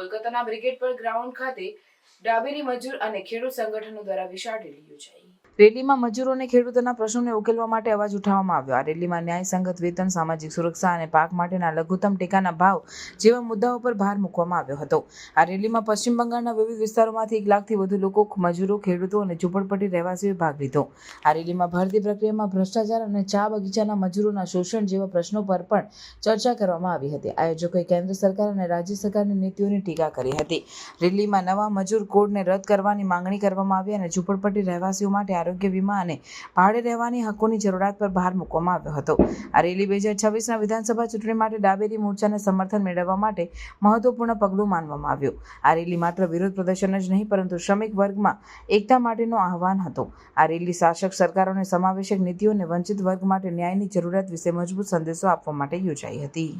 કોલકાતાના બ્રિગેડ પર ગ્રાઉન્ડ ખાતે ડાબેરી મજૂર અને ખેડૂત સંગઠનો દ્વારા વિશાળ રેલી યોજાઈ. રેલીમાં મજૂરો અને ખેડૂતોના પ્રશ્નોને ઉકેલવા માટે અવાજ ઉઠાવવામાં આવ્યો. આ રેલીમાં ન્યાયસંગત વેતન, સામાજિક સુરક્ષા અને પાક માટેના લઘુત્તમ ટેકાના ભાવ જેવા મુદ્દાઓ પર ભાર મૂકવામાં આવ્યો હતો. આ રેલીમાં પશ્ચિમ બંગાળના વિવિધ વિસ્તારોમાંથી એક લાખથી વધુ લોકો, મજૂરો, ખેડૂતો અને ઝૂંપડપટ્ટી રહેવાસીઓએ ભાગ લીધો. આ રેલીમાં ભરતી પ્રક્રિયામાં ભ્રષ્ટાચાર અને ચા બગીચાના મજૂરોના શોષણ જેવા પ્રશ્નો પર પણ ચર્ચા કરવામાં આવી હતી. આયોજકોએ કેન્દ્ર સરકાર અને રાજ્ય સરકારની નીતિઓની ટીકા કરી હતી. રેલીમાં નવા મજૂર કોડને રદ કરવાની માંગણી કરવામાં આવી અને ઝૂંપડપટ્ટી રહેવાસીઓ માટે આરોગ્ય વીમા અને ભાડે રહેવાની હકોની જરૂરિયાત પર ભાર મૂકવામાં આવ્યો હતો. આ રેલી બે હજાર છવ્વીસના વિધાનસભા ચૂંટણી માટે ડાબેરી મોરચાને સમર્થન મેળવવા માટે મહત્વપૂર્ણ પગલું માનવામાં આવ્યું. આ રેલી માત્ર વિરોધ પ્રદર્શન જ નહીં, પરંતુ શ્રમિક વર્ગમાં એકતા માટેનો આહવાન હતો. આ રેલી શાસક સરકારોને સમાવેશક નીતિઓને વંચિત વર્ગ માટે ન્યાયની જરૂરિયાત વિશે મજબૂત સંદેશો આપવા માટે યોજાઈ હતી.